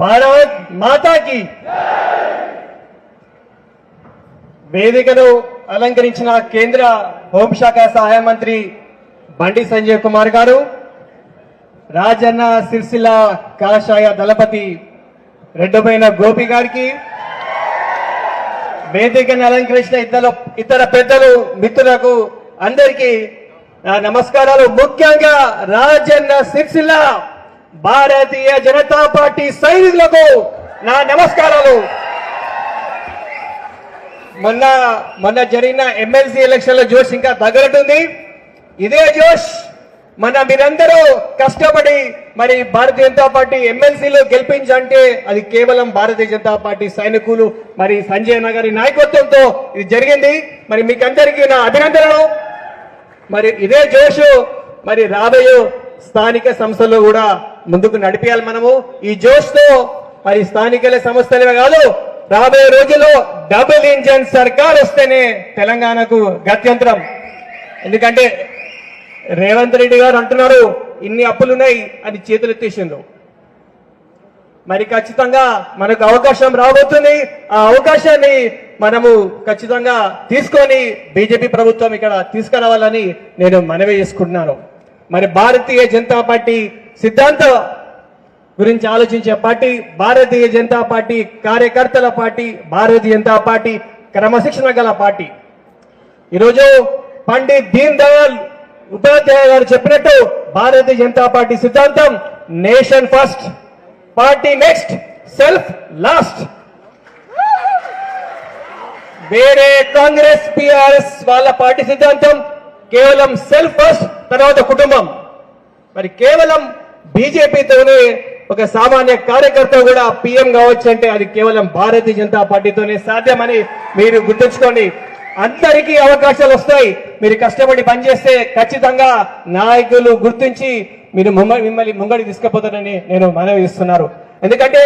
భారత్ మాతాకి. వేదికను అలంకరించిన కేంద్ర హోంశాఖ సహాయ మంత్రి బండి సంజయ్ కుమార్ గారు రాజన్న సిరిసిల్ల కాషాయ దళపతి రెడ్డమైన గోపి గారికి వేదికను అలంకరించిన ఇద్దరు ఇతర పెద్దలు మిత్రులకు అందరికీ నమస్కారాలు. ముఖ్యంగా రాజన్న సిరిసిల్ల! భారతీయ జనతా పార్టీ సైనికులకు నా నమస్కారాలు. మొన్న మొన్న జరిగిన ఎమ్మెల్సీ ఎలక్షన్లో జోష్ ఇంకా తగ్గట్టుంది ఇదే జోష్ మన మీరందరూ కష్టపడి మరి భారతీయ జనతా పార్టీ ఎమ్మెల్సీలు గెలిపించంటే అది కేవలం భారతీయ జనతా పార్టీ సైనికులు మరి సంజయ్ నగరి నాయకత్వంతో ఇది జరిగింది. మరి మీకందరికీ నా అభినందనలు. మరి ఇదే జోషు మరి రాబోయే స్థానిక సంస్థలు కూడా ముందుకు నడిపేయాలి మనము. ఈ జోష్తో మరి స్థానిక సంస్థలే కాదు రాబోయే రోజుల్లో డబుల్ ఇంజన్ సర్కార్ వస్తేనే తెలంగాణకు గత్యంతరం. ఎందుకంటే రేవంత్ రెడ్డి గారు అంటున్నారు ఇన్ని అప్పులున్నాయి అని చేతులు ఎత్తేసిండ్రు. మరి ఖచ్చితంగా మనకు అవకాశం రాబోతుంది. ఆ అవకాశాన్ని మనము ఖచ్చితంగా తీసుకొని బీజేపీ ప్రభుత్వం ఇక్కడ తీసుకురావాలని నేను మనవి చేసుకుంటున్నాను. మరి భారతీయ జనతా పార్టీ సిద్ధాంత గురించి ఆలోచించే పార్టీ భారతీయ జనతా పార్టీ కార్యకర్తల పార్టీ భారతీయ జనతా పార్టీ క్రమశిక్షణ గల పార్టీ. ఈరోజు పండిత్ దీన్ దయాళ్ ఉపాధ్యాయ గారు చెప్పినట్టు భారతీయ జనతా పార్టీ సిద్ధాంతం nation first party next self last. వేరే కాంగ్రెస్ పిఆర్ఎస్ వాళ్ళ పార్టీ సిద్ధాంతం కేవలం సెల్ఫ్ ఫస్ట్ తర్వాత కుటుంబం. మరి కేవలం బీజేపీతోనే ఒక సామాన్య కార్యకర్త కూడా పీఎం కావచ్చు అంటే అది కేవలం భారతీయ జనతా పార్టీతోనే సాధ్యమని మీరు గుర్తుంచుకోండి. అందరికీ అవకాశాలు వస్తాయి. మీరు కష్టపడి పనిచేస్తే ఖచ్చితంగా నాయకులు గుర్తించి మీరు మిమ్మల్ని ముంగడి తీసుకుపోతారని నేను మనవి ఇస్తున్నారు ఎందుకంటే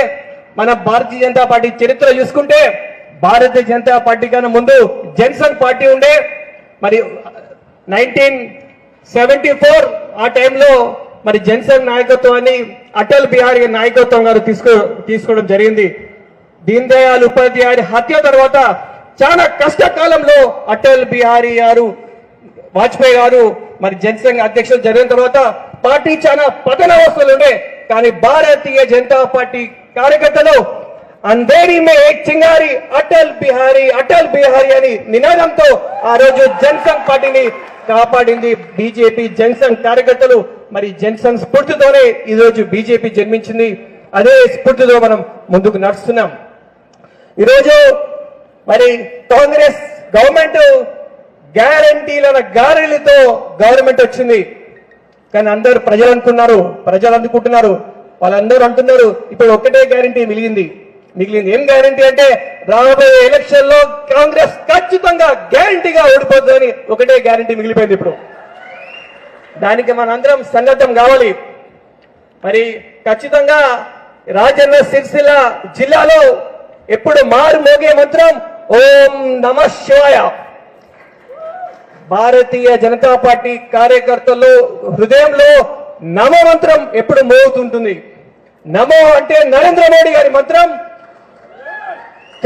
మన భారతీయ జనతా పార్టీ చరిత్ర చూసుకుంటే భారతీయ జనతా పార్టీ కన్నా ముందు జన్సన్ పార్టీ ఉండే. మరి నైన్టీన్ సెవెంటీ ఫోర్ ఆ టైంలో మరి జన్సన్ నాయకత్వాన్ని అటల్ బిహారీ నాయకత్వం గారు తీసుకో తీసుకోవడం జరిగింది. దీన్ దయాళ్ ఉపాధ్యాయుడి హత్య తర్వాత చాలా కష్టకాలంలో అటల్ బిహారీ గారు వాజ్పేయి గారు మరి జనసంఘ అధ్యక్షులు జరిగిన తర్వాత పార్టీ చాలా పతనావస్థలు ఉండే. కానీ భారతీయ జనతా పార్టీ కార్యకర్తలు అందేరి మే ఏక్ చింగారి అటల్ బిహారీ అటల్ బిహారీ అని నినాదంతో ఆ రోజు జనసంఘ్ పార్టీని కాపాడింది బీజేపీ జన్సన్ కార్యకర్తలు. మరి జన్సన్ స్ఫూర్తితోనే ఈ రోజు బీజేపీ జన్మించింది. అదే స్ఫూర్తితో మనం ముందుకు నడుస్తున్నాం. ఈరోజు మరి కాంగ్రెస్ గవర్నమెంట్ గ్యారంటీల గారెలతో గవర్నమెంట్ వచ్చింది. కానీ అందరు ప్రజలు అనుకున్నారు ప్రజలు అందుకుంటున్నారు వాళ్ళందరూ అంటున్నారు ఇప్పుడు ఒకటే గ్యారంటీ మిగిలింది. మిగిలింది ఏం గ్యారంటీ అంటే రాబోయే ఎలక్షన్లో కాంగ్రెస్ ఖచ్చితంగా గ్యారంటీగా ఓడిపోతుందని ఒకటే గ్యారంటీ మిగిలిపోయింది ఇప్పుడు. దానికి మనందరం సన్నద్ధం కావాలి. మరి ఖచ్చితంగా రాజన్న సిరిసిల్ల జిల్లాలో ఎప్పుడు మారు మోగే మంత్రం ఓం నమ శివాయ. భారతీయ జనతా పార్టీ కార్యకర్తలు హృదయంలో నమ మంత్రం ఎప్పుడు మోగుతుంటుంది. నమో అంటే నరేంద్ర మోడీ గారి మంత్రం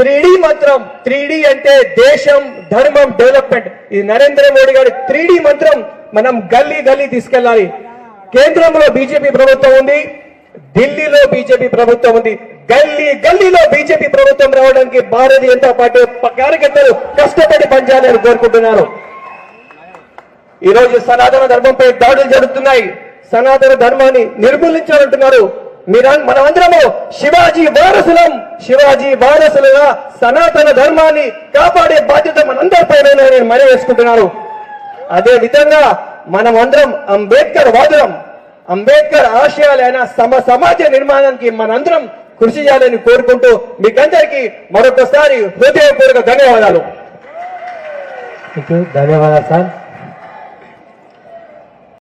త్రీడీ మంత్రం త్రీడీ అంటే దేశం ధర్మం డెవలప్మెంట్. ఇది నరేంద్ర మోడీ గారి త్రీడీ మంత్రం మనం గల్లీ గల్లీ తీసుకెళ్ళాలి. కేంద్రంలో బీజేపీ ప్రభుత్వం ఉంది ఢిల్లీలో బీజేపీ ప్రభుత్వం ఉంది. గల్లీ గల్లీలో బీజేపీ ప్రభుత్వం రావడానికి భారతీయ జనతా పార్టీ కార్యకర్తలు కష్టపడి పనిచేయాలని కోరుకుంటున్నారు. ఈ రోజు సనాతన ధర్మంపై దాడులు జరుగుతున్నాయి. సనాతన ధర్మాన్ని నిర్మూలించాలంటున్నారు. మన మనమందరము శివాజీ వారసులం. శివాజీ వారసులుగా సనాతన ధర్మాన్ని కాపాడే బాధ్యత మనందరిపైన నేను మనవి వేసుకుంటున్నాను. అదే విధంగా మనం అందరం అంబేద్కర్ వాదులం. అంబేద్కర్ ఆశయాలైన సమ సమాజ నిర్మాణానికి మనందరం కృషి చేయాలని కోరుకుంటూ మీకందరికీ మరొకసారి హృదయపూర్వక ధన్యవాదాలు. ధన్యవాదాలు సార్.